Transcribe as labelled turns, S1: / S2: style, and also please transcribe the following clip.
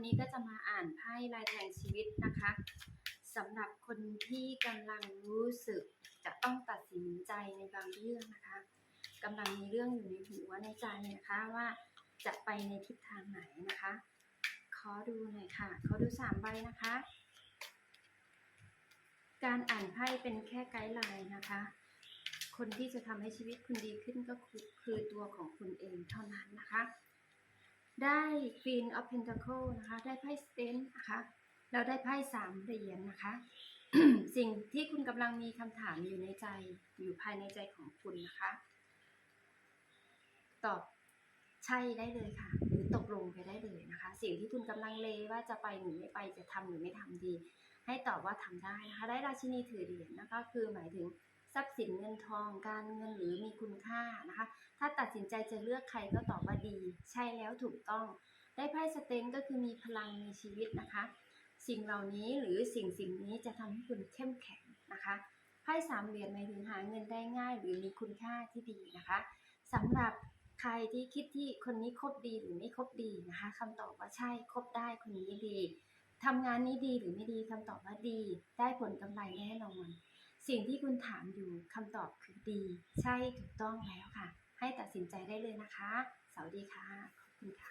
S1: วันนี้ก็จะมาอ่านไพ่ลายแทงชีวิตนะคะสำหรับคนที่กำลังรู้สึกจะต้องตัดสินใจในบางเรื่องนะคะกำลังมีเรื่องอยู่ในหัวในใจนะคะว่าจะไปในทิศทางไหนนะคะ ขอดูหน่อยค่ะ ขอดูสามใบนะคะ การอ่านไพ่เป็นแค่ไกด์ไลน์นะคะ คนที่จะทำให้ชีวิตคุณดีขึ้นก็คือคือตัวของคุณเองเท่านั้นนะคะ ได้ Queen of Pentacle นะคะ ได้ไพ่ Strength นะคะ เราได้ไพ่สามเหรียญนะคะ สิ่งที่คุณกำลังมีคำถามอยู่ในใจ อยู่ภายในใจของคุณนะคะ ตอบใช่ได้เลยค่ะ หรือตกลงไปได้เลยนะคะ สิ่งที่คุณกำลังเลว่าจะไปหรือไม่ไป จะทำหรือไม่ทำดี ให้ตอบว่าทำได้นะคะ ได้ราชินีถือเหรียญนะคะ คือหมายถึง ทรัพย์สินเงินทองการเงินหรือมีคุณค่านะคะ ถ้าตัดสินใจจะเลือกใครก็ตอบว่าดี ใช่แล้วถูกต้อง ได้ไพ่สเตนก็คือมีพลังในชีวิตนะคะ สิ่งเหล่านี้หรือสิ่งสิ่งนี้จะทำให้คุณเข้มแข็งนะคะไพ่สามเหรียญหมายถึงหาเงินได้ง่าย หรือมีคุณค่าที่ดีนะคะสำหรับใครที่คิดที่คนนี้คบดีหรือไม่คบดีนะคะคำตอบว่าใช่คบได้คนนี้ดีทำงานนี้ดีหรือไม่ดีคำตอบว่าดี ได้ผลกำไรแน่นอน สิ่งที่คุณถามอยู่คำตอบคือดี ใช่ถูกต้องแล้วค่ะ ให้ตัดสินใจได้เลยนะคะ สวัสดีค่ะ ขอบคุณค่ะ